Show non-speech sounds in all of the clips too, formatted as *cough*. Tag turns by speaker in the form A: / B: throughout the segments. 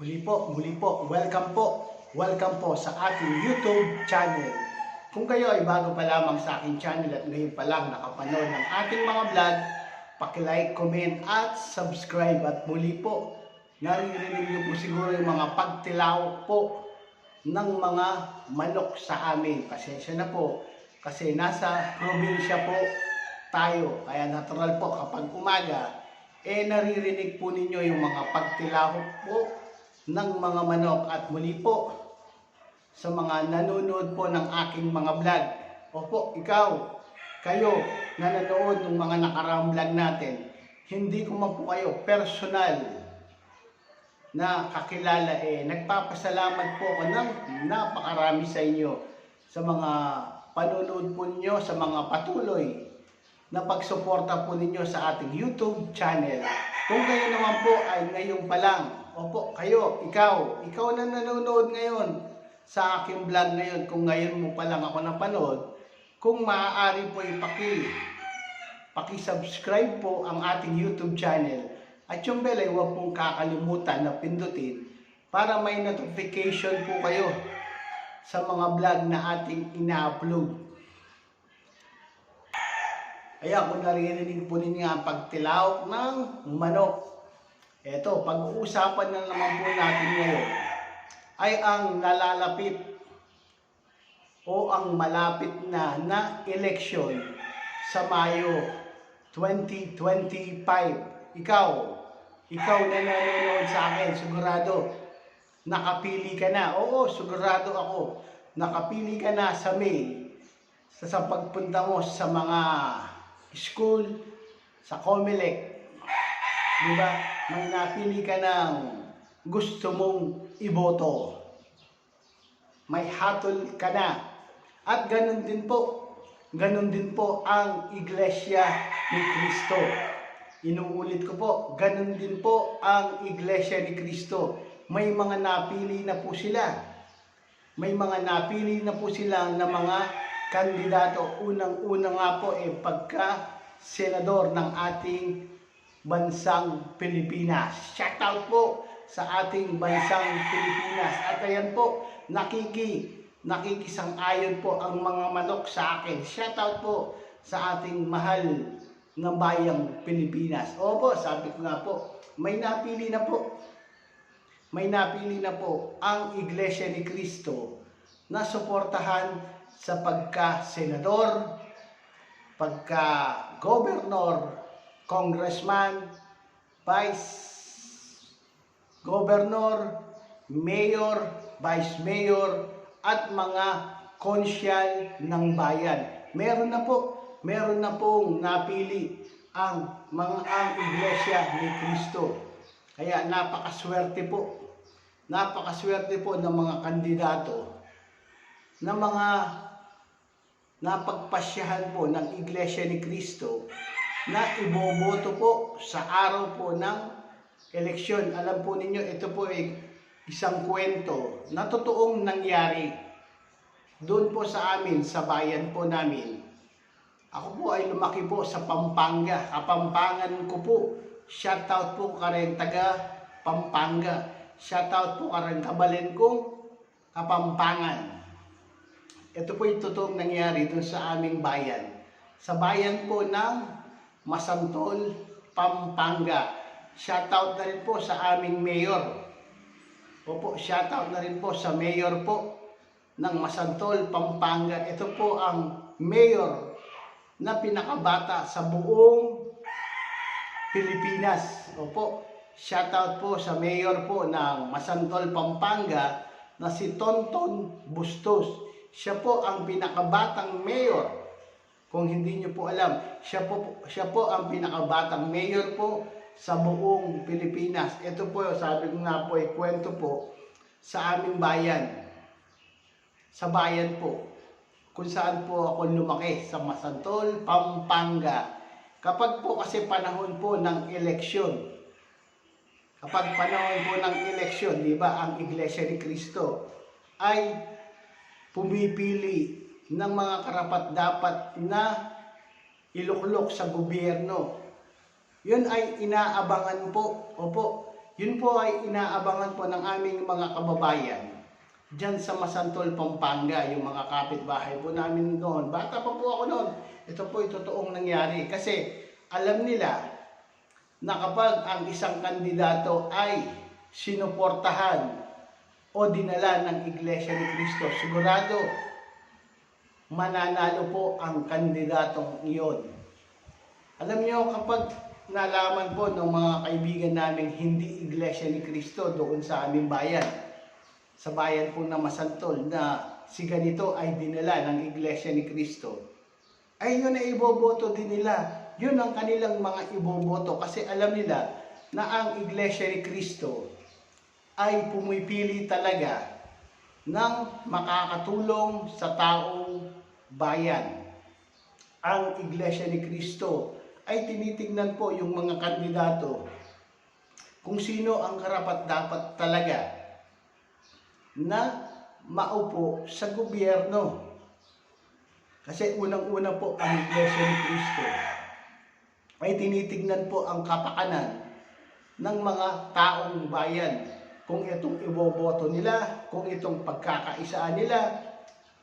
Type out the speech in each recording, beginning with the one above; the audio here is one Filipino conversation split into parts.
A: Muli po, muli po, welcome po, welcome po sa ating YouTube channel. Kung kayo ay bago pa lamang sa aking channel at ngayon pa lang nakapanood ng ating mga vlog, pakilike, comment at subscribe at muli po, naririnig niyo po siguro yung mga pagtilawak po ng mga manok sa amin. Pasensya na po kasi nasa probinsya po tayo. Kaya natural po kapag umaga, eh naririnig po ninyo yung mga pagtilawak po ng mga manok at muli po sa mga nanonood po ng aking mga vlog. Opo, ikaw, kayo na nanood ng mga nakaraang vlog natin, hindi ko man po kayo personal na kakilala eh nagpapasalamat po ako ng napakarami sa inyo sa mga panonood po ninyo sa mga patuloy na pagsuporta po ninyo sa ating YouTube channel. Kung kayo naman po ay ngayon pa lang, opo, kayo, ikaw, ikaw na nanonood ngayon sa aking vlog ngayon, kung ngayon mo pa lang ako napanood, kung maaari po ipaki, paki-subscribe po ang ating YouTube channel at yung bell ay huwag pong kakalimutan na pindutin para may notification po kayo sa mga vlog na ating ina-upload. Kaya kung naririnig po ninyo ang pagtilawak ng manok, eto, pag-uusapan na naman po natin ngayon ay ang nalalapit o ang malapit na na eleksyon sa Mayo 2025. Ikaw, ikaw na nanonood sa akin, sigurado, nakapili ka na. Oo, sigurado ako, nakapili ka na sa May sa, sa pagpunta mo sa mga school, sa Comelec. Di ba? May napili ka ng gusto mong iboto. May hatol ka na. At ganun din po, ganun din po ang Iglesia ni Cristo. Inuulit ko po, ganun din po ang Iglesia ni Cristo. May mga napili na po sila. May mga napili na po sila na mga kandidato. Unang-una nga po eh pagka senador ng ating bansang Pilipinas. Shout out po sa ating bansang Pilipinas. At ayan po, nakiki, nakikisang-ayon po ang mga manok sa akin. Shout out po sa ating mahal na bayang Pilipinas. Opo, sabi ko nga po, may napili na po. May napili na po ang Iglesia ni Cristo na suportahan sa pagka-senador, pagka-gobernor, congressman, vice governor, mayor, vice mayor, at mga konsyal ng bayan. Meron na po, meron na pong napili ang mga ang iglesia ni Kristo. Kaya napakaswerte po. Napakaswerte po ng mga kandidato na mga napagpasyahan po ng iglesia ni Kristo na iboboto po sa araw po ng eleksyon. Alam po ninyo, ito po ay isang kwento na totoong nangyari doon po sa amin, sa bayan po namin. Ako po ay lumaki po sa Pampanga. Kapampangan ko po. Shoutout po ka rin taga Pampanga. Shoutout po ka rin kabalen kong Kapampangan. Ito po yung totoong nangyari doon sa aming bayan. Sa bayan po ng Masantol, Pampanga. Shoutout na rin po sa aming mayor. Opo, shoutout na rin po sa mayor po ng Masantol, Pampanga. Ito po ang mayor na pinakabata sa buong Pilipinas. Opo, shoutout po sa mayor po ng Masantol, Pampanga na si Tonton Bustos. Siya po ang pinakabatang mayor. Kung hindi niyo po alam, siya po, siya po ang pinakabatang mayor po sa buong Pilipinas. Ito po, sabi ko nga po, ay kwento po sa aming bayan. Sa bayan po. Kung saan po ako lumaki sa Masantol, Pampanga. Kapag po kasi panahon po ng eleksyon, kapag panahon po ng eleksyon, di ba, ang Iglesia ni Cristo ay pumipili ng mga karapat-dapat na iluklok sa gobyerno. Yun ay inaabangan po, opo, Yun po ay inaabangan po ng aming mga kababayan dyan sa Masantol, Pampanga, yung mga kapitbahay po namin noon. Bata pa po ako noon. Ito po ay totoong nangyari. Kasi alam nila na kapag ang isang kandidato ay sinuportahan o dinala ng Iglesia ni Cristo, sigurado mananalo po ang kandidatong iyon. Alam niyo kapag nalaman po ng mga kaibigan namin hindi Iglesia ni Cristo doon sa aming bayan, sa bayan po na Masantol na si ganito ay dinala ng Iglesia ni Cristo, ay yun ay iboboto din nila. Yun ang kanilang mga iboboto kasi alam nila na ang Iglesia ni Cristo ay pumipili talaga ng makakatulong sa taong bayan. Ang Iglesia ni Cristo ay tinitingnan po yung mga kandidato kung sino ang karapat dapat talaga na maupo sa gobyerno. Kasi unang-una po ang Iglesia ni Cristo ay tinitignan po ang kapakanan ng mga taong bayan. Kung itong iboboto nila, kung itong pagkakaisaan nila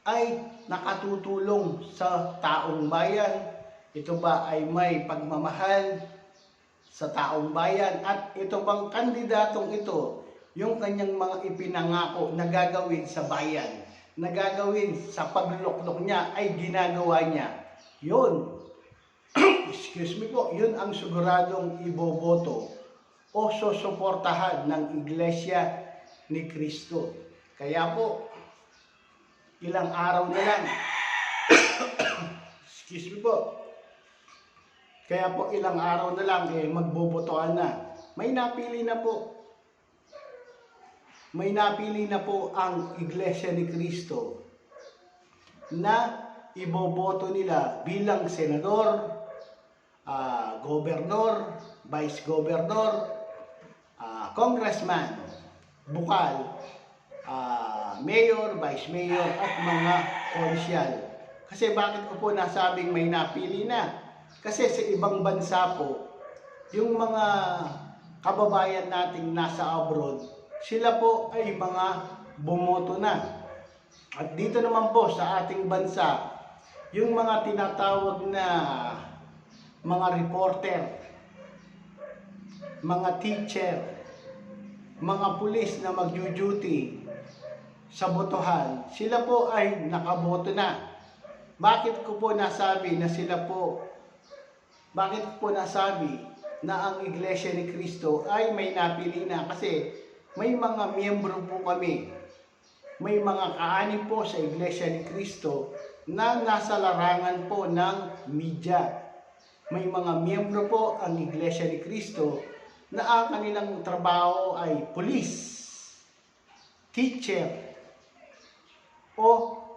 A: ay nakatutulong sa taong bayan. Ito ba ay may pagmamahal sa taong bayan at ito bang kandidatong ito yung kanyang mga ipinangako na gagawin sa bayan, na gagawin sa pagluklok niya ay ginagawa niya. Yun, *clears throat* excuse me po, yun ang siguradong iboboto o susuportahan ng Iglesia ni Kristo. Kaya po, ilang araw na lang, *coughs* excuse me po, kaya po ilang araw na lang eh magbobotohan na. May napili na po. May napili na po ang Iglesia ni Kristo na iboboto nila bilang senador, ah, gobernador, vice gobernador, ah, congressman, bukal, ah, mayor, vice mayor at mga konsyal. Kasi bakit ko po nasabing may napili na? Kasi sa ibang bansa po, yung mga kababayan nating nasa abroad, sila po ay mga bumoto na. At dito naman po sa ating bansa, yung mga tinatawag na mga reporter, mga teacher, mga pulis na mag-duty sa botohan, sila po ay nakaboto na. Bakit ko po nasabi na sila po bakit ko po nasabi na ang Iglesia ni Cristo ay may napili na? Kasi may mga miyembro po kami, may mga kaani po sa Iglesia ni Cristo na nasa larangan po ng media. May mga miyembro po ang Iglesia ni Cristo na ang kanilang trabaho ay police, teacher, o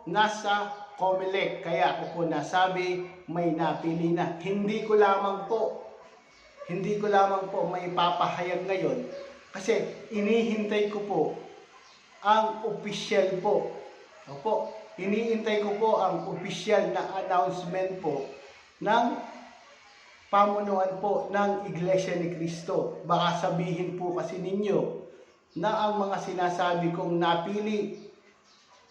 A: nasa Comelec. Kaya ako nasabi, may napili na. Hindi ko lamang po, hindi ko lamang po may papahayag ngayon kasi inihintay ko po ang official po. Opo, iniintay ko po ang official na announcement po ng pamunuan po ng Iglesia ni Cristo. Baka sabihin po kasi ninyo na ang mga sinasabi kong napili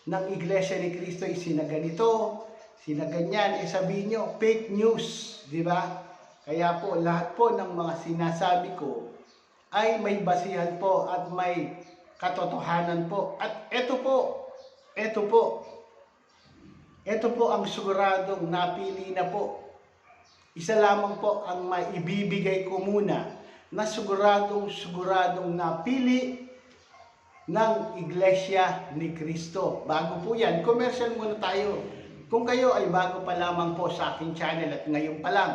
A: ng Iglesia ni Cristo ay sina ganito, sina ganyan, eh sabihin nyo, fake news, di ba? Kaya po, lahat po ng mga sinasabi ko ay may basihan po at may katotohanan po. At ito po, ito po, ito po ang siguradong napili na po. Isa lamang po ang maibibigay ko muna na siguradong siguradong napili ng Iglesia ni Cristo. Bago po yan, commercial muna tayo. Kung kayo ay bago pa lamang po sa aking channel at ngayon pa lang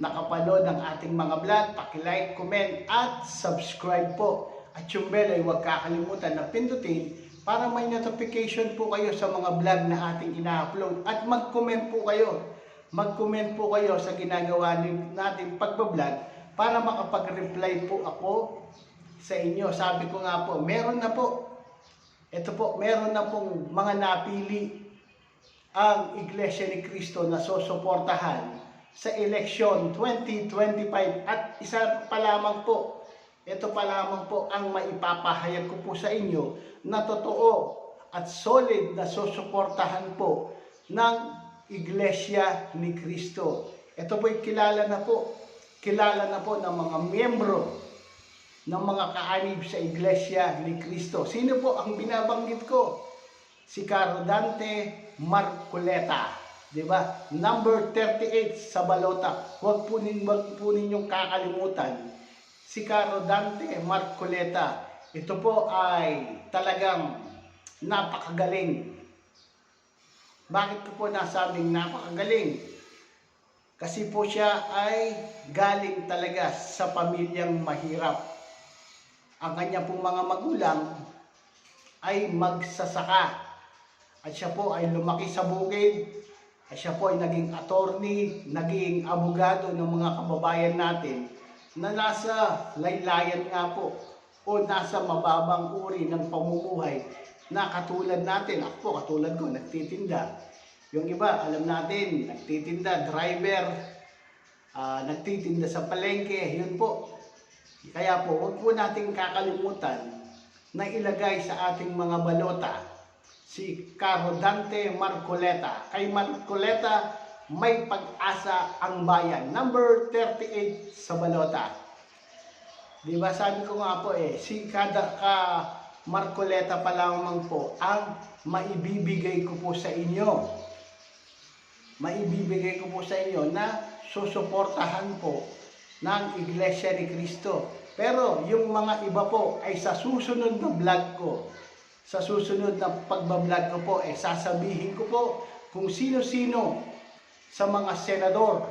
A: nakapanood ng ating mga vlog, paki-like, comment at subscribe po. At yung bell ay huwag kakalimutan na pindutin para may notification po kayo sa mga vlog na ating ina-upload. At mag-comment po kayo. Mag-comment po kayo sa ginagawa natin pagbablog para makapag-reply po ako sa inyo. Sabi ko nga po, meron na po. Ito po, meron na pong mga napili ang Iglesia ni Cristo na susuportahan sa eleksyon 2025 at isa pa lamang po ito pa lamang po ang maipapahayag ko po sa inyo na totoo at solid na susuportahan po ng Iglesia ni Cristo. Ito po'y kilala na po. Kilala na po ng mga miyembro ng mga kaanib sa Iglesia ni Cristo. Sino po ang binabanggit ko? Si Caro Dante Marcoleta. Di ba? Number 38 sa balota. Huwag po, nin, wag po ninyong kakalimutan. Si Caro Dante Marcoleta. Ito po ay talagang napakagaling. Bakit ko po nasabing napakagaling? Kasi po siya ay galing talaga sa pamilyang mahirap. Ang kanya pong mga magulang ay magsasaka. At siya po ay lumaki sa bukid. At siya po ay naging attorney, naging abogado ng mga kababayan natin na nasa laylayan nga po o nasa mababang uri ng pamumuhay na katulad natin. Ako po, katulad ko, nagtitinda. Yung iba, alam natin, nagtitinda, driver, ah, nagtitinda sa palengke, yun po. Kaya po, huwag po nating kakalimutan na ilagay sa ating mga balota si Caro Dante Marcoleta. Kay Marcoleta, may pag-asa ang bayan. Number 38 sa balota. Di sabi ko nga po eh, si kada ka Marcoleta pa lamang po ang maibibigay ko po sa inyo. Maibibigay ko po sa inyo na susuportahan po ng Iglesia ni Cristo. Pero yung mga iba po ay sa susunod na vlog ko, sa susunod na pagbablog ko po, eh sasabihin ko po kung sino-sino sa mga senador,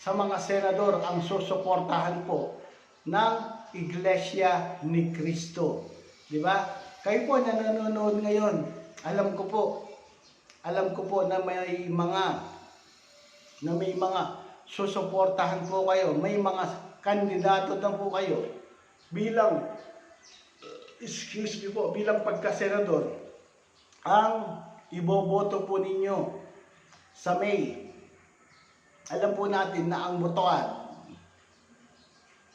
A: sa mga senador ang susuportahan po ng Iglesia ni Cristo. Di ba? Kayo po na nanonood ngayon, alam ko po, alam ko po na may mga na may mga susuportahan po kayo, may mga kandidato na po kayo bilang excuse me po, bilang pagkasenador, ang iboboto po ninyo sa May. Alam po natin na ang botohan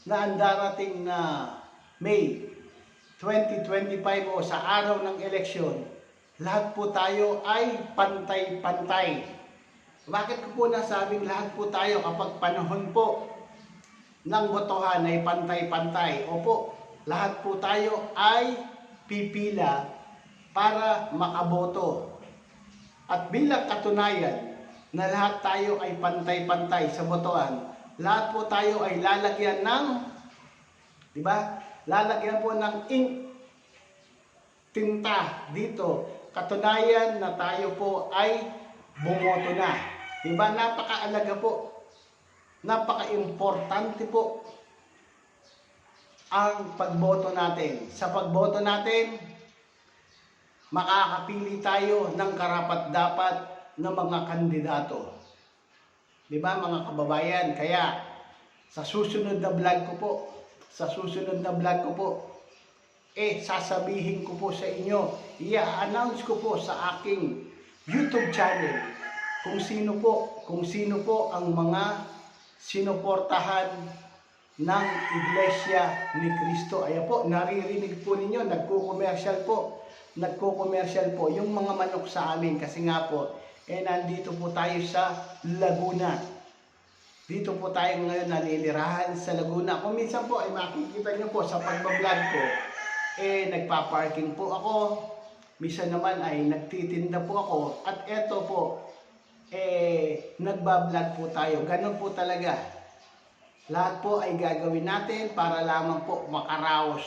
A: na ang darating na May 2025 o sa araw ng eleksyon, lahat po tayo ay pantay-pantay. Bakit ko po nasabing lahat po tayo kapag panahon po ng botohan ay pantay-pantay? Opo, lahat po tayo ay pipila para makaboto. At bilang katunayan na lahat tayo ay pantay-pantay sa botohan, lahat po tayo ay lalagyan ng, di ba? Lalagyan po ng ink tinta dito. Katunayan na tayo po ay bumoto na. Di ba? Napakaalaga po. Napaka-importante po ang pagboto natin. Sa pagboto natin, makakapili tayo ng karapat-dapat na mga kandidato. Di ba mga kababayan? Kaya sa susunod na vlog ko po, sa susunod na vlog ko po, eh sasabihin ko po sa inyo, i-announce ko po sa aking YouTube channel kung sino po, kung sino po ang mga sinuportahan ng Iglesia ni Cristo. Ayan po, naririnig po ninyo, nagko-commercial po. Nagko-commercial po yung mga manok sa amin kasi nga po, eh nandito po tayo sa Laguna. Dito po tayo ngayon nalilirahan sa Laguna. Kung minsan po ay makikita nyo po sa pagbablog ko, eh nagpa-parking po ako. Minsan naman ay nagtitinda po ako. At eto po, eh nagbablog po tayo. Ganun po talaga. Lahat po ay gagawin natin para lamang po makaraos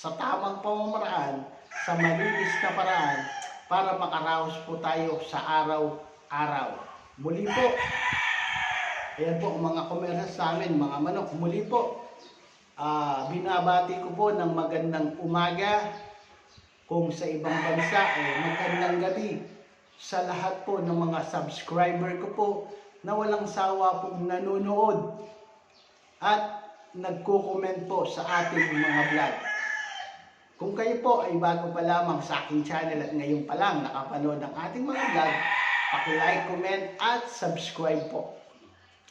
A: sa tamang pamamaraan, sa malinis na paraan, para makaraos po tayo sa araw-araw. Muli po, ayan po mga commercials sa amin, mga manok. Muli po, ah, binabati ko po ng magandang umaga kung sa ibang bansa, eh, magandang gabi sa lahat po ng mga subscriber ko po na walang sawa pong nanonood at nagko-comment po sa ating mga vlog. Kung kayo po ay bago pa lamang sa aking channel at ngayon pa lang nakapanood ng ating mga vlog, paki-like, comment at subscribe po.